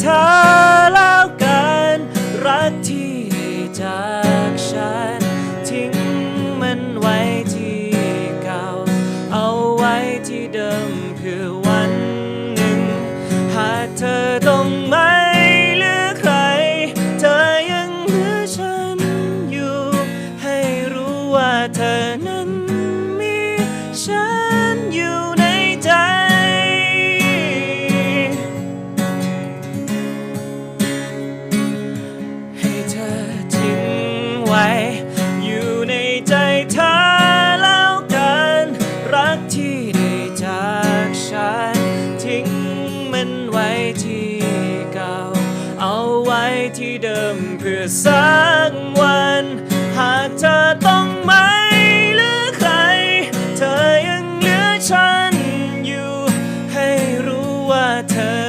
เธอแล้วกัน รักที่จากฉัน ทิ้งมันไว้ที่เก่า เอาไว้ที่เดิมเพื่อวันหนึ่ง หากเธอต้องไม่เหลือใคร เธอยังเหลือฉันอยู่ ให้รู้ว่าเธอนั้น กที่ได้จากฉัน ทิ้งมันไว้ที่เก่า เอาไว้ที่เดิมเพื่อสักวัน หากเธอต้องไม่หรือใคร เธอยังเหลือฉันอยู่ ให้รู้ว่าเธอ